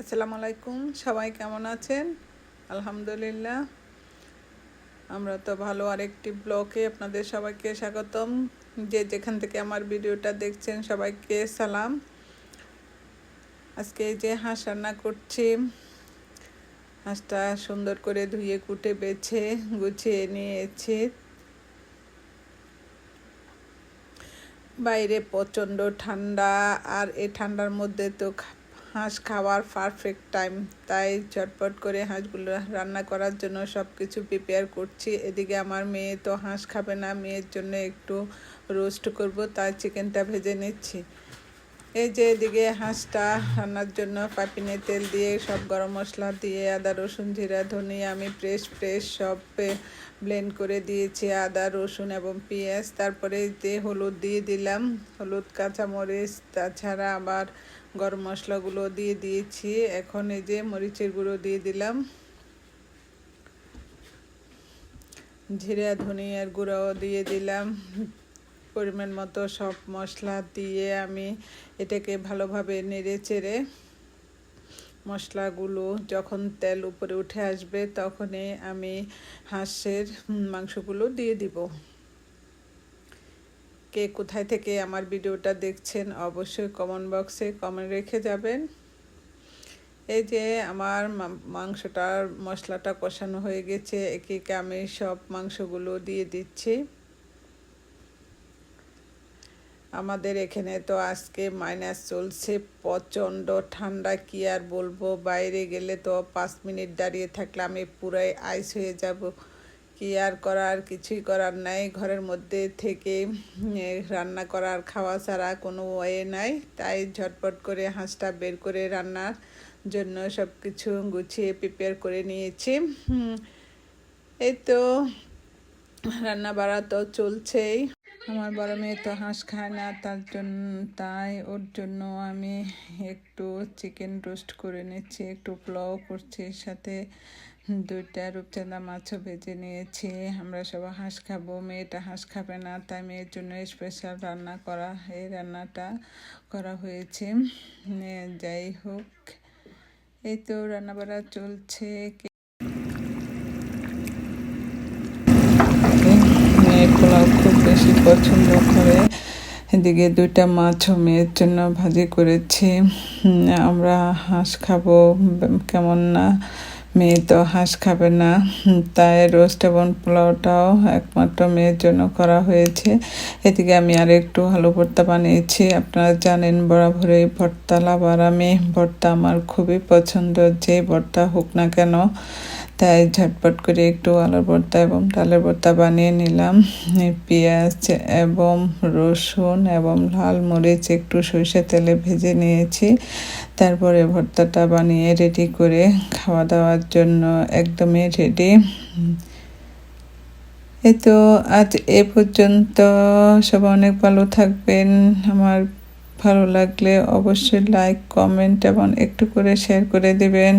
আসসালামু আলাইকুম, সবাই কেমন আছেন? আলহামদুলিল্লাহ। আমরা তো ভালো, আরেকটি ব্লকে আপনাদের সবাইকে স্বাগতম। যে যেখান থেকে আমার ভিডিওটা দেখছেন, সবাইকে সালাম। আজকে যে হাঁস রান্না করছি, হাঁসটা সুন্দর করে ধুয়ে, কুটে, বেছে, গুছিয়ে নিয়েছি। বাইরে প্রচণ্ড ঠান্ডা, আর এই ঠান্ডার মধ্যে তো হাঁস খাওয়ার পারফেক্ট টাইম তাই ঝটপট করে হাঁসগুলো রান্না করার জন্য সব কিছু প্রিপেয়ার করছি। এদিকে আমার মেয়ে তো হাঁস খাবে না, মেয়ের জন্য একটু রোস্ট করব, তাই চিকেনটা ভেজে নিচ্ছি। এই যে এদিকে হাঁসটা রান্নার জন্য পাপিনে তেল দিয়ে, সব গরম মশলা দিয়ে, আদা, রসুন, জিরা, ধনিয়া, আমি ফ্রেশ ফ্রেশ সব ব্লেন্ড করে দিয়েছি, আদা, রসুন এবং পেঁয়াজ। তারপরে যে হলুদ দিয়ে দিলাম, হলুদ, কাঁচামরিচ, তাছাড়া আবার গরম মশলাগুলো দিয়ে দিয়েছি। এখন এই যে মরিচের গুঁড়ো দিয়ে দিলাম। জিরা, ধনিয়ার গুঁড়োও দিয়ে দিলাম। পরিমাণ মতো সব মশলা দিয়ে আমি এটাকে ভালোভাবে নেড়ে চেড়ে মশলাগুলো যখন তেল উপরে উঠে আসবে তখনই আমি হাঁসের মাংসগুলো দিয়ে দিব। কে কোথায় থেকে আমার ভিডিওটা দেখছেন অবশ্যই কমেন্ট বক্সে কমেন্ট রেখে যাবেন। এই যে আমার মাংসটার মশলাটা কষানো হয়ে গেছে, একে একে আমি সব মাংসগুলো দিয়ে দিচ্ছি। আমাদের এখানে তো আজকে মাইনাস চলছে, প্রচণ্ড ঠান্ডা, কি আর বলব? বাইরে গেলে তো পাঁচ মিনিট দাঁড়িয়ে থাকলে আমি পুরাই আইস হয়ে যাব। কি আর করার? কিছুই করার নাই। ঘরের মধ্যে থেকে রান্না করার, খাওয়া ছাড়া কোনো ওয়ে নাই। তাই ঝটপট করে হাঁসটা বের করে রান্নার জন্য সব কিছু গুছিয়ে প্রিপেয়ার করে নিয়েছি। এই তো রান্না বাড়া তো চলছেই। আমার বড় মেয়ে তো হাঁস খায় না, তার জন্য, তাই ওর জন্য আমি একটু চিকেন রোস্ট করে নিচ্ছি, একটু পোলাও করছি সাথে দুইটা রূপচাঁদা মাছও ভেজে নিয়েছি। আমরা সবাই হাঁস খাব, মেয়েটা হাঁস খাবে না, তাই মেয়ের জন্য স্পেশাল রান্না করা, এই রান্নাটা করা হয়েছে। যাই হোক, এই তো রান্নাবাড়া চলছে মেয়ে পোলাও খুব বেশি পছন্দ করে। এদিকে দুইটা মাছও মেয়ের জন্য ভাজি করেছি। আমরা হাঁস খাব কেমন না? মেয়ে তো হাঁস খাবে না। তাই রোস্ট এবং পোলাওটাও একমাত্র মেয়ের জন্য করা হয়েছে। এদিকে আমি আর একটু আলু ভর্তা বানিয়েছি। আপনারা জানেন বরাবরই ভর্তা লাভার। আমি ভর্তা আমার খুবই পছন্দ, যে ভর্তা হোক না কেন। তাই ঝটপট করে একটু আলুর ভর্তা এবং ডালের ভর্তা বানিয়ে নিলাম। পেঁয়াজ এবং রসুন এবং লাল মরিচ, একটু সরষে তেলে ভেজে নিয়েছি। তারপরে ভর্তাটা বানিয়ে রেডি করে খাওয়া দাওয়ার জন্য একদমই রেডি এই তো আজ এ পর্যন্ত। সবাই অনেক ভালো থাকবেন। আমার ভালো লাগলে অবশ্যই লাইক কমেন্ট এবং একটু করে শেয়ার করে দিবেন।